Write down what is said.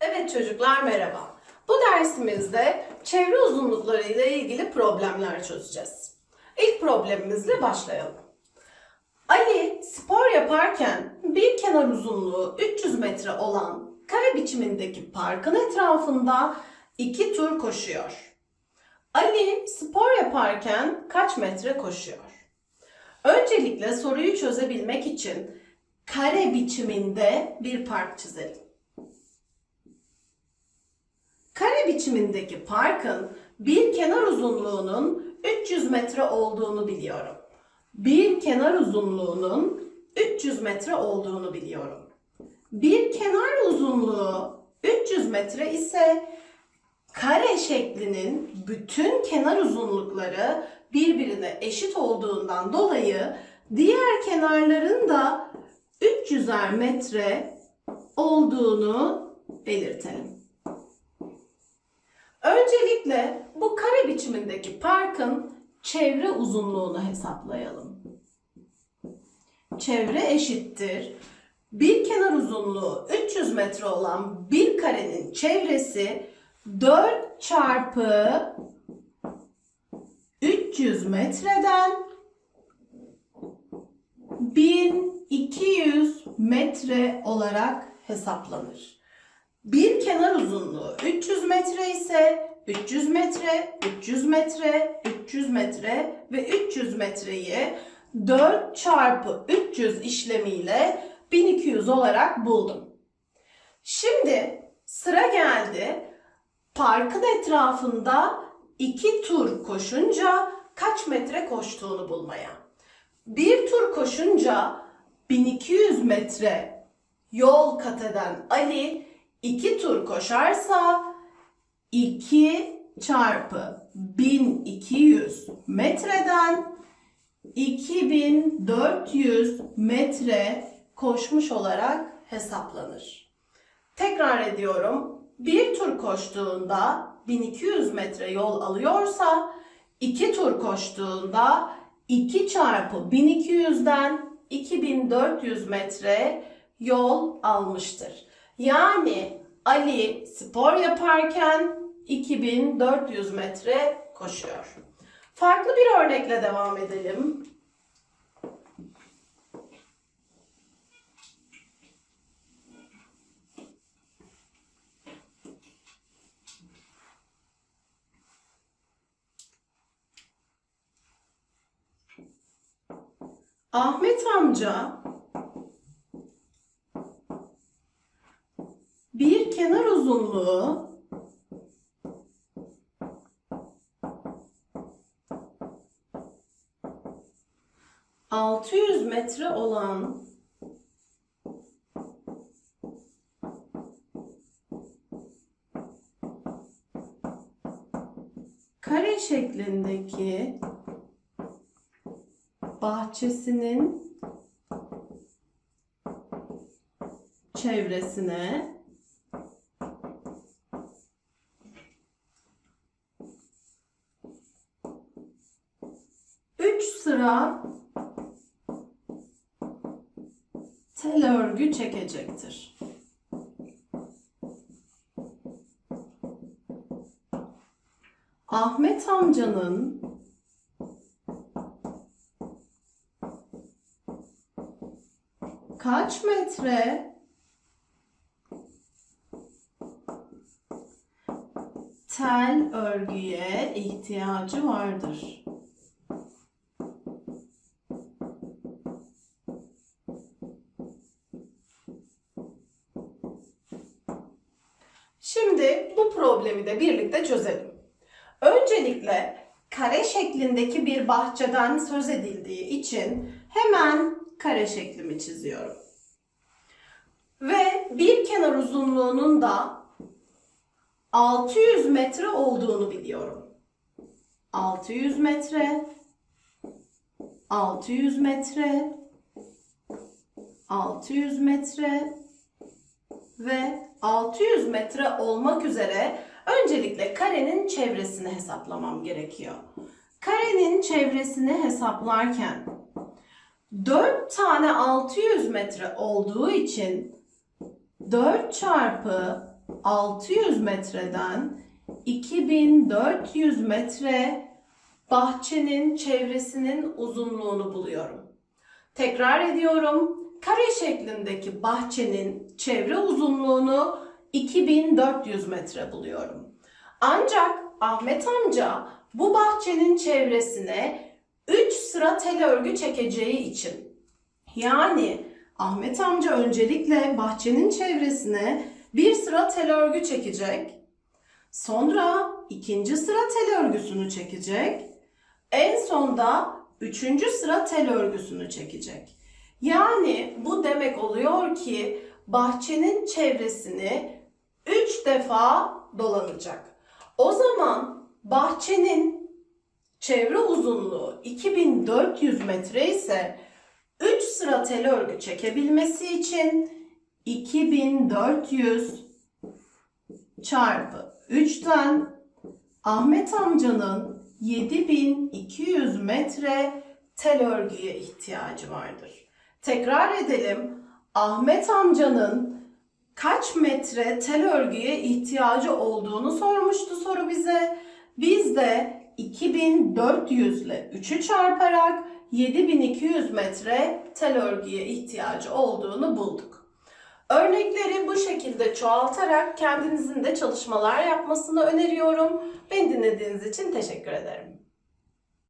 Evet çocuklar merhaba. Bu dersimizde çevre uzunlukları ile ilgili problemler çözeceğiz. İlk problemimizle başlayalım. Ali spor yaparken bir kenar uzunluğu 300 metre olan kare biçimindeki parkın etrafında iki tur koşuyor. Ali spor yaparken kaç metre koşuyor? Öncelikle soruyu çözebilmek için kare biçiminde bir park çizelim. Kare biçimindeki parkın bir kenar uzunluğunun 300 metre olduğunu biliyorum. Bir kenar uzunluğunun 300 metre olduğunu biliyorum. Bir kenar uzunluğu 300 metre ise kare şeklinin bütün kenar uzunlukları birbirine eşit olduğundan dolayı diğer kenarların da 300'er metre olduğunu belirtelim. Öncelikle bu kare biçimindeki parkın çevre uzunluğunu hesaplayalım. Çevre eşittir. Bir kenar uzunluğu 300 metre olan bir karenin çevresi 4 çarpı 300 metreden 1200 metre olarak hesaplanır. Bir kenar uzunluğu 300 metre ise 300 metre, 300 metre, 300 metre ve 300 metreyi 4 çarpı 300 işlemiyle 1200 olarak buldum. Şimdi sıra geldi parkın etrafında iki tur koşunca kaç metre koştuğunu bulmaya. Bir tur koşunca 1200 metre yol kat eden Ali iki tur koşarsa 2 çarpı 1200 metreden 2400 metre koşmuş olarak hesaplanır. Tekrar ediyorum. Bir tur koştuğunda 1200 metre yol alıyorsa iki tur koştuğunda 2 çarpı 1200'den 2400 metre yol almıştır. Yani Ali spor yaparken 2400 metre koşuyor. Farklı bir örnekle devam edelim. Ahmet amca bir kenar uzunluğu. Altı yüz metre olan kare şeklindeki bahçesinin çevresine sıra tel örgü çekecektir. Ahmet amcanın kaç metre tel örgüye ihtiyacı vardır? Şimdi bu problemi de birlikte çözelim. Öncelikle kare şeklindeki bir bahçeden söz edildiği için hemen kare şeklimi çiziyorum. Ve bir kenar uzunluğunun da 600 metre olduğunu biliyorum. 600 metre 600 metre 600 metre ve 600 metre olmak üzere öncelikle karenin çevresini hesaplamam gerekiyor. Karenin çevresini hesaplarken 4 tane 600 metre olduğu için 4 çarpı 600 metreden 2400 metre bahçenin çevresinin uzunluğunu buluyorum. Tekrar ediyorum. Kare şeklindeki bahçenin çevre uzunluğunu 2400 metre buluyorum. Ancak Ahmet amca bu bahçenin çevresine 3 sıra tel örgü çekeceği için yani Ahmet amca öncelikle bahçenin çevresine bir sıra tel örgü çekecek. Sonra ikinci sıra tel örgüsünü çekecek. En sonda üçüncü sıra tel örgüsünü çekecek. Yani bu demek oluyor ki bahçenin çevresini üç defa dolanacak. O zaman bahçenin çevre uzunluğu 2400 metre ise 3 sıra tel örgü çekebilmesi için 2400 çarpı 3'ten Ahmet amcanın 7200 metre tel örgüye ihtiyacı vardır. Tekrar edelim. Ahmet amcanın kaç metre tel örgüye ihtiyacı olduğunu sormuştu soru bize. Biz de 2400 ile 3'ü çarparak 7200 metre tel örgüye ihtiyacı olduğunu bulduk. Örnekleri bu şekilde çoğaltarak kendinizin de çalışmalar yapmasını öneriyorum. Beni dinlediğiniz için teşekkür ederim.